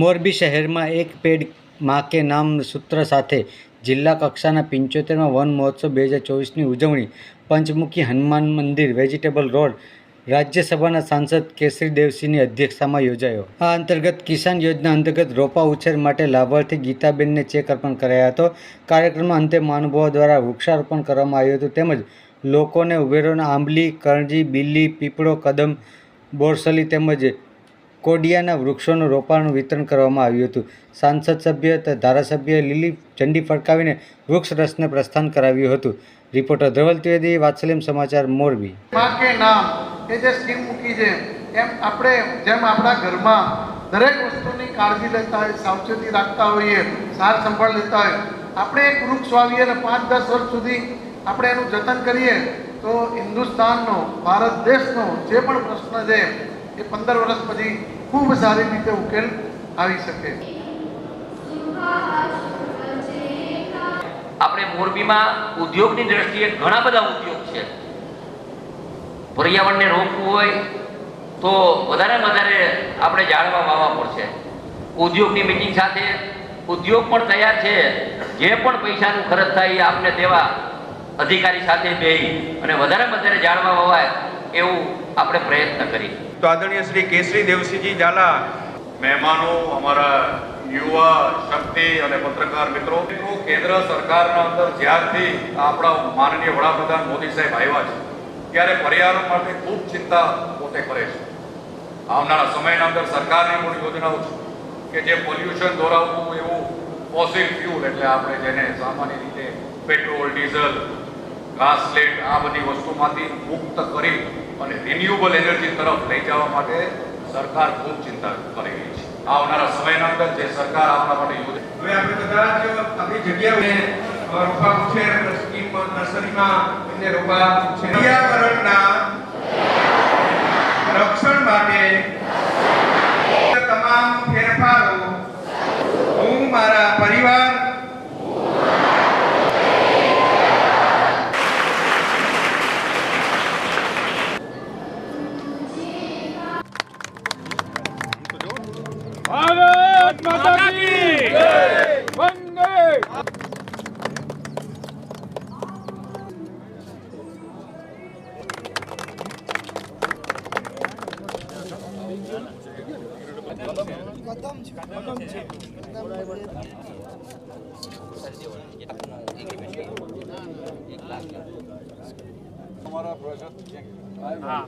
મોરબી શહેરમાં એક પેડમાં કે નામ સૂત્ર સાથે જિલ્લા કક્ષાના પંચોતેરમાં વન મહોત્સવ બે હજાર ચોવીસની ઉજવણી, પંચમુખી હનુમાન મંદિર, વેજીટેબલ રોડ, રાજ્યસભાના સાંસદ કેસરી દેવસિંહની અધ્યક્ષતામાં યોજાયો. આ અંતર્ગત કિસાન યોજના અંતર્ગત રોપા ઉછેર માટે લાભાર્થી ગીતાબેનને ચેક અર્પણ કરાયો હતો. કાર્યક્રમમાં અંતે મહાનુભાવો દ્વારા વૃક્ષારોપણ કરવામાં આવ્યું હતું. તેમજ લોકોને ઉભેરોના આંબલી, કરંજી બિલ્લી પીપળો, કદમ, બોરસલી તેમજ કોડિયાના વૃક્ષોનું રોપાણનું વિતરણ કરવામાં આવ્યું હતું. સાંસદ સભ્ય ધારાસભ્ય લીલી ઝંડી ફરકાવીને વૃક્ષ રસને પ્રસ્થાન કરાવ્યું હતું. રિપોર્ટર ધવલ ત્રિવેદી, વાત્સલ્યમ સમાચાર, મોરબી. કે નામ એ જે સ્કીમ મૂકી છે. એમ આપણે, જેમ આપણા ઘરમાં દરેક વસ્તુની કાળજી લેતા હોય, સાવચેતી રાખતા હોઈએ, સાર સંભાળ લેતા હોય, આપણે એક વૃક્ષ વાવીએ અને પાંચ દસ વર્ષ સુધી આપણે એનું જતન કરીએ, તો હિન્દુસ્તાનનો, ભારત દેશનો જે પણ પ્રશ્ન છે એ પંદર વર્ષ પછી ખૂબ સારી રીતે ઉકેલ આવી શકે. આપણે મોરબીમાં ઉદ્યોગની દ્રષ્ટિએ ઘણા બધા ઉદ્યોગ છે. પર્યાવરણને રોકવું હોય તો વધારે વધારે આપણે જાળવા વાવવા પડશે. ઉદ્યોગની મિટિંગ સાથે ઉદ્યોગ પણ તૈયાર છે. જે પણ પૈસાનું ખર્ચ થાય એ આપને દેવા અધિકારી સાથે બેહી અને વધારે વધારે જાળવા વવાય એવું આપણે પ્રયત્ન કરી તો આદરણીય શ્રી કેસરી દેવસિંહજી ઝાલા, મહેમાનો, અમારા યુવા શક્તિ અને પત્રકાર મિત્રો કેન્દ્ર સરકારના અંદર જ્યારથી આપણા માનનીય વડાપ્રધાન મોદી સાહેબ આવ્યા છે, ત્યારે પર્યાવરણ માટે ખૂબ ચિંતા પોતે કરે છે. આવનારા સમયના અંદર સરકારની પણ યોજનાઓ છે કે જે પોલ્યુશન દોરાવતું એવું ફોસિલ ફ્યુલ એટલે આપણે જેને સામાન્ય રીતે પેટ્રોલ, ડીઝલ ઘાસ આ બધી વસ્તુમાંથી મુક્ત કરી અને રિન્યુએબલ એનર્જી તરફ લઈ જવા માટે સરકાર ખૂબ ચિંતા કરી રહી છે. આવનારા સમયના અંદર જે સરકાર આપણા માટે યોજના હવે આપણે કદાચ આપણી જગ્યાએ રોપા ઉછેર સ્કીમ નર્સરીમાં એને રોપા ઉછેર પર્યાવરણના રક્ષણ માટે মাতা কি বন্দে হ্যাঁ।